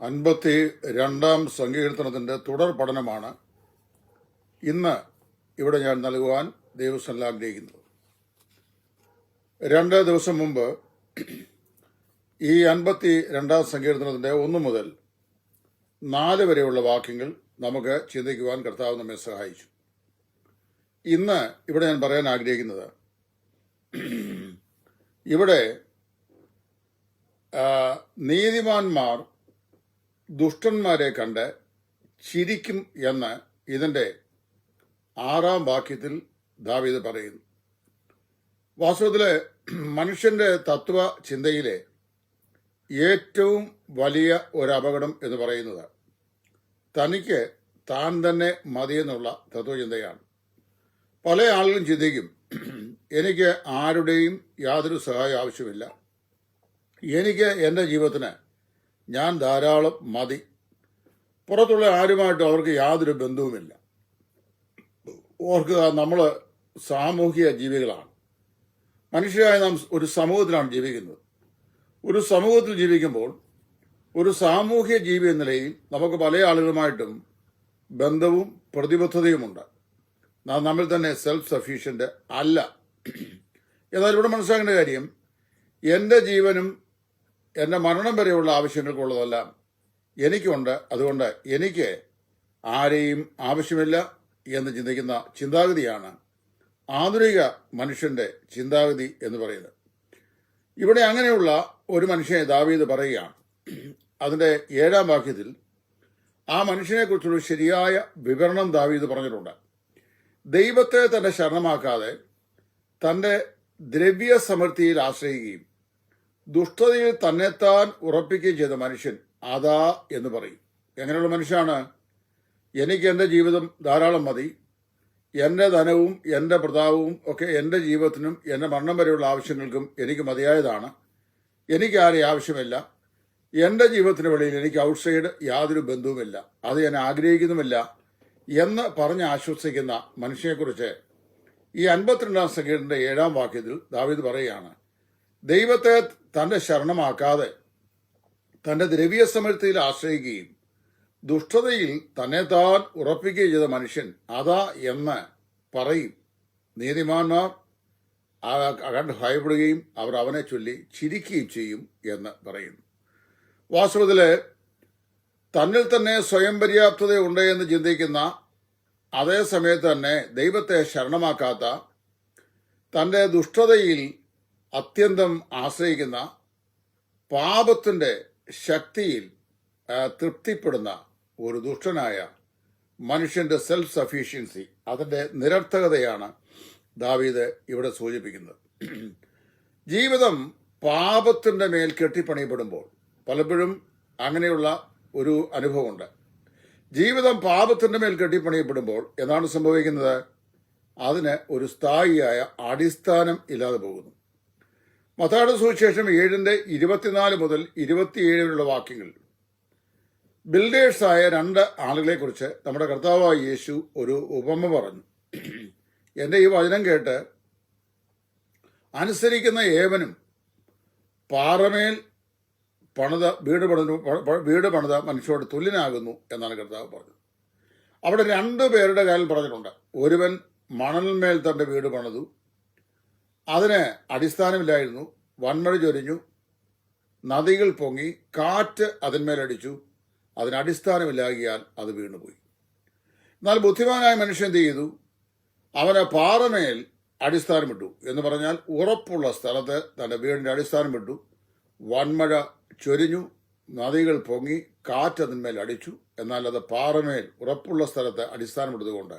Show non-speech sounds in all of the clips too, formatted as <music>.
അൻപത്തി രണ്ടാം സങ്കീർത്തനത്തിന്റെ തുടർ പഠനമാണ് ഇന്ന് ഇവിടെ ഞാൻ നൽകുവാൻ ദൈവസ്ഥല ആഗ്രഹിക്കുന്നത്. രണ്ട് ദിവസം മുമ്പ് ഈ അൻപത്തി രണ്ടാം സങ്കീർത്തനത്തിന്റെ ഒന്ന് മുതൽ നാല് വരെയുള്ള വാക്യങ്ങൾ നമുക്ക് ചിന്തിക്കുവാൻ കർത്താവ് നമ്മെ സഹായിച്ചു. ഇന്ന് ഇവിടെ ഞാൻ പറയാൻ ആഗ്രഹിക്കുന്നത് ഇവിടെ നീതിമാന്മാർ ദുഷ്ടന്മാരെ കണ്ട് ചിരിക്കും എന്ന് ഇതിന്റെ ആറാം വാക്യത്തിൽ ദാവീദ് പറയുന്നു. വാസ്തവത്തിൽ മനുഷ്യന്റെ തത്വ ചിന്തയിലെ ഏറ്റവും വലിയ ഒരു അപകടം എന്ന് പറയുന്നത് തനിക്ക് താൻ തന്നെ മതിയെന്നുള്ള തത്വചിന്തയാണ് പല ആളുകളും ചിന്തിക്കും എനിക്ക് ആരുടെയും യാതൊരു സഹായം ആവശ്യമില്ല. എനിക്ക് എന്റെ ജീവിതത്തിന് ഞാൻ ധാരാളം മതി. പുറത്തുള്ള ആരുമായിട്ട് അവർക്ക് യാതൊരു ബന്ധവുമില്ല. ഓർക്കുക നമ്മൾ സാമൂഹിക ജീവികളാണ്. മനുഷ്യരായ നാം ഒരു സമൂഹത്തിലാണ് ജീവിക്കുന്നത്. ഒരു സമൂഹത്തിൽ ജീവിക്കുമ്പോൾ ഒരു സാമൂഹിക ജീവി എന്ന നിലയിൽ നമുക്ക് പല ആളുകളുമായിട്ടും ബന്ധവും പ്രതിബദ്ധതയുമുണ്ട്. നാം നമ്മിൽ തന്നെ സെൽഫ് സഫീഷ്യന്റ് അല്ല. <clears throat> എന്നാൽ ഇവിടെ മനസ്സിലാക്കേണ്ട കാര്യം എന്റെ ജീവനും എന്റെ മരണം വരെയുള്ള ആവശ്യങ്ങൾക്കുള്ളതെല്ലാം. എനിക്കുണ്ട്. അതുകൊണ്ട് എനിക്ക് ആരെയും ആവശ്യമില്ല എന്ന് ചിന്തിക്കുന്ന ചിന്താഗതിയാണ് ആധുനിക മനുഷ്യന്റെ ചിന്താഗതി എന്ന് പറയുന്നത്. ഇവിടെ അങ്ങനെയുള്ള ഒരു മനുഷ്യനെ ദാവീത് പറയുകയാണ്. അതിന്റെ ഏഴാം വാക്യത്തിൽ ആ മനുഷ്യനെ കുറിച്ചുള്ള ശരിയായ വിവരണം ദാവീത് പറഞ്ഞിട്ടുണ്ട്. ദൈവത്തെ തന്നെ ശരണമാക്കാതെ തന്റെ ദ്രവ്യ സമൃദ്ധിയിൽ ആശ്രയിക്കുകയും ദുഷ്ടതയിൽ തന്നെത്താൻ ഉറപ്പിക്കുകയും ചെയ്ത മനുഷ്യൻ അതാ എന്ന് പറയും. എങ്ങനെയുള്ള മനുഷ്യനാണ്? എനിക്ക് എന്റെ ജീവിതം ധാരാളം മതി. എന്റെ ധനവും എന്റെ പ്രതാപവും ഒക്കെ എന്റെ ജീവിതത്തിനും എന്റെ മരണം വരെയുള്ള ആവശ്യങ്ങൾക്കും എനിക്ക് മതിയായതാണ്. എനിക്ക് ആരെയും ആവശ്യമില്ല. എന്റെ ജീവിതത്തിന് വെളിയിൽ എനിക്ക് ഔട്ട്സൈഡ് യാതൊരു ബന്ധവുമില്ല. അത് ഞാൻ ആഗ്രഹിക്കുന്നുമില്ല എന്ന് പറഞ്ഞ് ആശ്വസിക്കുന്ന മനുഷ്യനെക്കുറിച്ച് ഈ അൻപത്തിരണ്ടാം സംഗീതത്തിന്റെ ഏഴാം വാക്യത്തിൽ ദാവീദ് പറയുകയാണ്. ദൈവത്തെ തന്റെ ശരണമാക്കാതെ തന്റെ ദ്രവ്യ സമൃദ്ധിയിൽ ആശ്രയിക്കുകയും ദുഷ്ടതയിൽ തന്നെ താൻ ഉറപ്പിക്കുകയും ചെയ്ത മനുഷ്യൻ അതാ എന്ന് പറയും. നീതിമാന്മാർ കണ്ട് ഭയപ്പെടുകയും അവർ അവനെ ചൊല്ലി ചിരിക്കുകയും ചെയ്യും എന്ന് പറയുന്നു. വാസ്തവത്തിൽ തന്നിൽ തന്നെ സ്വയം പര്യാപ്തത ഉണ്ട് എന്ന് ചിന്തിക്കുന്ന അതേ സമയത്ത് തന്നെ ദൈവത്തെ ശരണമാക്കാത്ത തന്റെ ദുഷ്ടതയിൽ അത്യന്തം ആശ്രയിക്കുന്ന പാപത്തിന്റെ ശക്തിയിൽ തൃപ്തിപ്പെടുന്ന ഒരു ദുഷ്ടനായ മനുഷ്യന്റെ സെൽഫ് സഫീഷ്യൻസി അതിന്റെ നിരർത്ഥകതയാണ് ദാവീദ് ഇവിടെ സൂചിപ്പിക്കുന്നത്. ജീവിതം പാപത്തിന്റെ മേൽ കെട്ടിപ്പണിയപ്പെടുമ്പോൾ പലപ്പോഴും അങ്ങനെയുള്ള ഒരു അനുഭവമുണ്ട്. ജീവിതം പാപത്തിന്റെ മേൽ കെട്ടിപ്പണിയപ്പെടുമ്പോൾ എന്താണ് സംഭവിക്കുന്നത്? അതിന് ഒരു സ്ഥായിയായ അടിസ്ഥാനം ഇല്ലാതെ പോകുന്നു. മത്താട് സുവിശേഷം ഏഴിന്റെ ഇരുപത്തിനാല് മുതൽ ഇരുപത്തിയേഴ് വരെയുള്ള വാക്യങ്ങൾ. ബിൽഡേഴ്സായ രണ്ട് ആളുകളെ കുറിച്ച് നമ്മുടെ കർത്താവായ യേശു ഒരു ഉപമ പറഞ്ഞു. എന്റെ ഈ വചനം കേട്ട് അനുസരിക്കുന്ന ഏവനും പാറമേൽ പണിത വീട് പണിത വീട് പണിത മനുഷ്യരോട് തുല്യനാകുന്നു എന്നാണ് കർത്താവ് പറഞ്ഞത്. അവിടെ രണ്ടു പേരുടെ കാര്യം പറഞ്ഞിട്ടുണ്ട്. ഒരുവൻ മണൽമേൽ തന്റെ വീട് പണിതു അതിന് അടിസ്ഥാനമില്ലായിരുന്നു വൺമഴ ചൊരിഞ്ഞു നദികൾ പൊങ്ങി കാറ്റ് അതിന്മേലടിച്ചു അതിന് അടിസ്ഥാനമില്ലാകിയാൽ അത് വീണുപോയി. എന്നാൽ ബുദ്ധിമാനായ മനുഷ്യൻ എന്ത് ചെയ്തു? അവന് പാറമേൽ അടിസ്ഥാനമിട്ടു എന്ന് പറഞ്ഞാൽ ഉറപ്പുള്ള സ്ഥലത്ത് തന്റെ വീടിന്റെ അടിസ്ഥാനമിട്ടു. വൺമഴ ചൊരിഞ്ഞു നദികൾ പൊങ്ങി കാറ്റ് അതിന്മേൽ അടിച്ചു. എന്നാൽ അത് പാറമേൽ ഉറപ്പുള്ള സ്ഥലത്ത് അടിസ്ഥാനമിട്ടതുകൊണ്ട്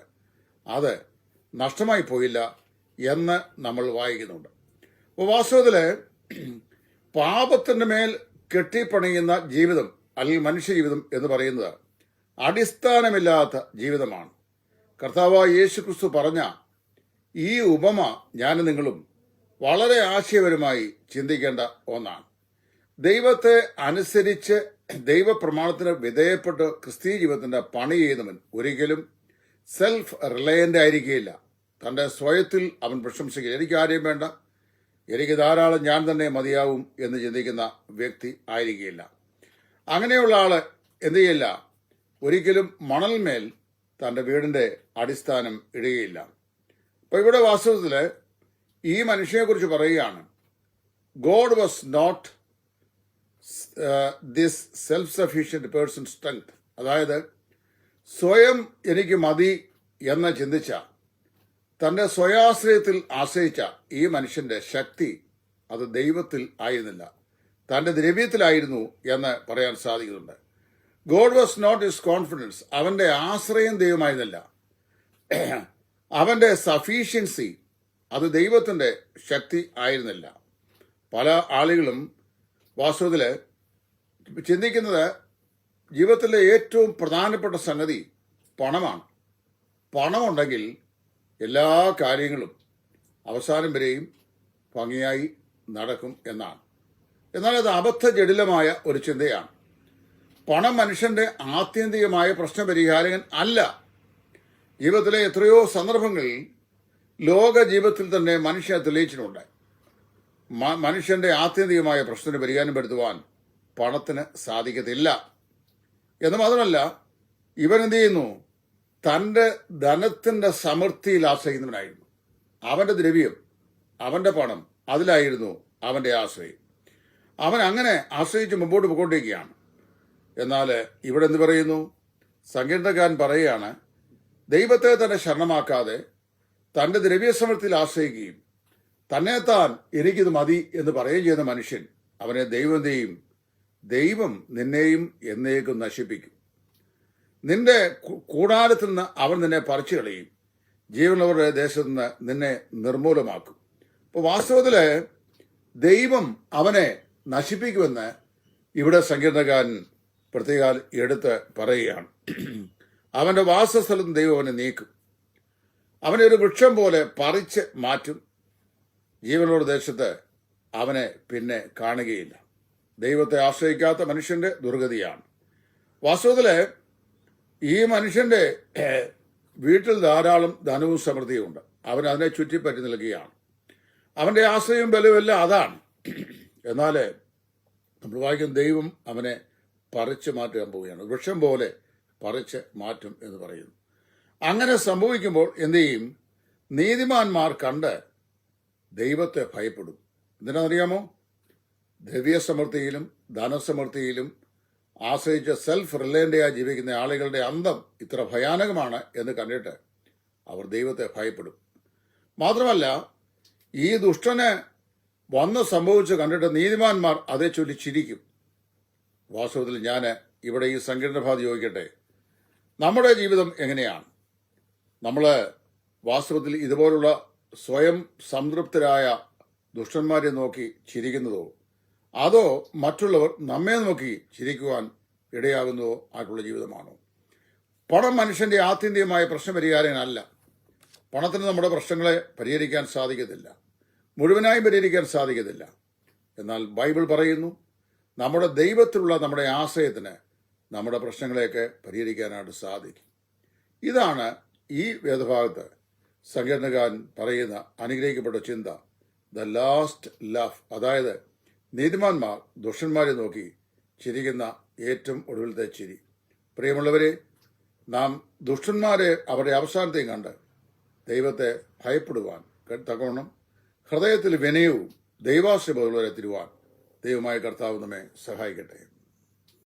അത് നഷ്ടമായി പോയില്ല. എന്ന് നമ്മൾ വായിക്കുന്നുണ്ട്. അപ്പോൾ വാസ്തവത്തിൽ പാപത്തിന്റെ മേൽ കെട്ടിപ്പണിയുന്ന ജീവിതം അല്ലെങ്കിൽ മനുഷ്യജീവിതം എന്ന് പറയുന്നത് അടിസ്ഥാനമില്ലാത്ത ജീവിതമാണ്. കർത്താവ് യേശു ക്രിസ്തു പറഞ്ഞ ഈ ഉപമ ഞാൻ നിങ്ങളും വളരെ ആശയപരമായി ചിന്തിക്കേണ്ട ഒന്നാണ്. ദൈവത്തെ അനുസരിച്ച് ദൈവപ്രമാണത്തിന് വിധേയപ്പെട്ട് ക്രിസ്തീയ ജീവിതത്തിന്റെ പണി ചെയ്യുന്നവൻ ഒരിക്കലും സെൽഫ് റിലയന്റ് ആയിരിക്കുകയില്ല. തന്റെ സ്വയത്തിൽ അവൻ പ്രശംസിക്കുക എനിക്ക് ആരെയും വേണ്ട. എനിക്ക് ധാരാളം ഞാൻ തന്നെ മതിയാവും എന്ന് ചിന്തിക്കുന്ന വ്യക്തി ആയിരിക്കുകയില്ല. അങ്ങനെയുള്ള ആൾ എന്ത് ചെയ്യില്ല? ഒരിക്കലും മണൽമേൽ തന്റെ വീടിന്റെ അടിസ്ഥാനം ഇടുകയില്ല. അപ്പൊ ഇവിടെ വാസ്തവത്തിൽ ഈ മനുഷ്യനെക്കുറിച്ച് പറയുകയാണ്. God was not this self sufficient person strength അതായത് സ്വയം എനിക്ക് മതി എന്ന് ചിന്തിച്ച തന്റെ സ്വയാശ്രയത്തിൽ ആശ്രയിച്ച ഈ മനുഷ്യന്റെ ശക്തി അത് ദൈവത്തിൽ ആയിരുന്നില്ല. തന്റെ ദ്രവ്യത്തിലായിരുന്നു എന്ന് പറയാൻ സാധിക്കുന്നുണ്ട്. God was not his confidence അവന്റെ ആശ്രയം ദൈവമായിരുന്നില്ല. അവന്റെ സഫീഷ്യൻസി അത് ദൈവത്തിന്റെ ശക്തി ആയിരുന്നില്ല. പല ആളുകളും വാസ്തവത്തിൽ ചിന്തിക്കുന്നത് ജീവിതത്തിലെ ഏറ്റവും പ്രധാനപ്പെട്ട സംഗതി പണമാണ്. പണമുണ്ടെങ്കിൽ എല്ലാ കാര്യങ്ങളും അവസാനം വരെയും ഭംഗിയായി നടക്കും എന്നാണ്. എന്നാൽ അത് അബദ്ധ ജടിലമായ ഒരു ചിന്തയാണ്. പണം മനുഷ്യന്റെ ആത്യന്തികമായ പ്രശ്നപരിഹാരകൻ അല്ല. ജീവിതത്തിലെ എത്രയോ സന്ദർഭങ്ങളിൽ ലോക ജീവിതത്തിൽ തന്നെ മനുഷ്യനെ തെളിയിച്ചിട്ടുണ്ട്. മനുഷ്യന്റെ ആത്യന്തികമായ പ്രശ്നത്തിന് പരിഹാരം പെടുത്തുവാൻ പണത്തിന് സാധിക്കത്തില്ല. എന്ന് മാത്രമല്ല ഇവൻ എന്ത് ചെയ്യുന്നു? തന്റെ ധനത്തിന്റെ സമൃദ്ധിയിൽ ആശ്രയിക്കുന്നവനായിരുന്നു. അവന്റെ ദ്രവ്യം അവന്റെ പണം അതിലായിരുന്നു അവന്റെ ആശ്രയം. അവൻ അങ്ങനെ ആശ്രയിച്ച് മുമ്പോട്ട് പോയിക്കൊണ്ടിരിക്കുകയാണ്. എന്നാൽ ഇവിടെ എന്ത് പറയുന്നു? സങ്കീർത്തകാരൻ പറയുകയാണ് ദൈവത്തെ തന്നെ ശരണമാക്കാതെ തന്റെ ദ്രവ്യസമൃദ്ധിയിൽ ആശ്രയിക്കുകയും തന്നെ താൻ എനിക്കിത് മതി എന്ന് പറയുകയും ചെയ്യുന്ന മനുഷ്യൻ അവനെ ദൈവം ദൈവം നിന്നെയും എന്നേക്കും നശിപ്പിക്കും. നിന്റെ കൂടാരത്തിൽ നിന്ന് അവൻ നിന്നെ പറിച്ചു കളയും. ജീവനുള്ളവരുടെ ദേശത്ത് നിന്ന് നിന്നെ നിർമൂലമാക്കും അപ്പോൾ വാസ്തവത്തിൽ ദൈവം അവനെ നശിപ്പിക്കുമെന്ന് ഇവിടെ സങ്കീർണകാരൻ പ്രത്യേക എടുത്ത് പറയുകയാണ്. അവന്റെ വാസസ്ഥലത്ത് ദൈവം അവനെ നീക്കും. അവനെ ഒരു വൃക്ഷം പോലെ പറിച്ച് മാറ്റും. ജീവനുള്ള ദേശത്ത് അവനെ പിന്നെ കാണുകയില്ല. ദൈവത്തെ ആശ്രയിക്കാത്ത മനുഷ്യന്റെ ദുർഗതിയാണ്. വാസ്തവത്തിൽ ഈ മനുഷ്യന്റെ വീട്ടിൽ ധാരാളം ധനവും സമൃദ്ധിയും ഉണ്ട്. അവൻ അതിനെ ചുറ്റിപ്പറ്റി നിൽക്കുകയാണ് അവന്റെ ആശ്രയവും ബലവുമെല്ലാം അതാണ്. എന്നാൽ നമ്മൾ വായിക്കും ദൈവം അവനെ പറിച്ച് മാറ്റാൻ പോവുകയാണ്. വൃക്ഷം പോലെ പറിച്ച് മാറ്റും എന്ന് പറയുന്നു. അങ്ങനെ സംഭവിക്കുമ്പോൾ എന്ത് ചെയ്യും? നീതിമാന്മാർ കണ്ട് ദൈവത്തെ ഭയപ്പെടും. എന്തിനാണെന്നറിയാമോ? ദ്രവ്യസമൃദ്ധിയിലും ധനസമൃദ്ധിയിലും ആശ്രയിച്ച് സെൽഫ് റിലയന്റായി ജീവിക്കുന്ന ആളുകളുടെ അന്തം ഇത്ര ഭയാനകമാണ് എന്ന് കണ്ടിട്ട് അവർ ദൈവത്തെ ഭയപ്പെടും. മാത്രമല്ല ഈ ദുഷ്ടന് വന്ന് സംഭവിച്ചു കണ്ടിട്ട് നീതിമാന്മാർ അതേ ചൊല്ലി ചിരിക്കും. വാസ്തവത്തിൽ ഞാൻ ഇവിടെ ഈ സങ്കീർണഭാത ചോദിക്കട്ടെ? നമ്മുടെ ജീവിതം എങ്ങനെയാണ്? നമ്മൾ വാസ്തവത്തിൽ ഇതുപോലുള്ള സ്വയം സംതൃപ്തരായ ദുഷ്ടന്മാരെ നോക്കി ചിരിക്കുന്നതോ അതോ മറ്റുള്ളവർ നമ്മെ നോക്കി ചിരിക്കുവാൻ ഇടയാകുന്നതോ ആയിട്ടുള്ള ജീവിതമാണോ? പണം മനുഷ്യന്റെ ആത്യന്തികമായ പ്രശ്നപരിഹാരനല്ല പണത്തിന് നമ്മുടെ പ്രശ്നങ്ങളെ പരിഹരിക്കാൻ സാധിക്കത്തില്ല. മുഴുവനായും പരിഹരിക്കാൻ സാധിക്കത്തില്ല. എന്നാൽ ബൈബിൾ പറയുന്നു നമ്മുടെ ദൈവത്തിലുള്ള നമ്മുടെ ആശ്രയത്തിന് നമ്മുടെ പ്രശ്നങ്ങളെയൊക്കെ പരിഹരിക്കാനായിട്ട് സാധിക്കും. ഇതാണ് ഈ വേദഭാഗത്ത് സങ്കീർണകാരൻ പറയുന്ന അനുഗ്രഹിക്കപ്പെട്ട ചിന്ത. ദ ലാസ്റ്റ് ലവ് അതായത് നീതിമാന്മാർ ദുഷ്ടന്മാരെ നോക്കി ചിരിക്കുന്ന ഏറ്റവും ഒടുവിലത്തെ ചിരി. പ്രിയമുള്ളവരെ നാം ദുഷ്ടന്മാരെ അവരുടെ അവസാനത്തെയും കണ്ട് ദൈവത്തെ ഭയപ്പെടുവാൻ തക്കവണ്ണം ഹൃദയത്തിൽ വിനയവും ദൈവാശ്രയമുള്ളവരെ തിരുവാൻ ദൈവമായ കർത്താവ് നമ്മെ സഹായിക്കട്ടെ.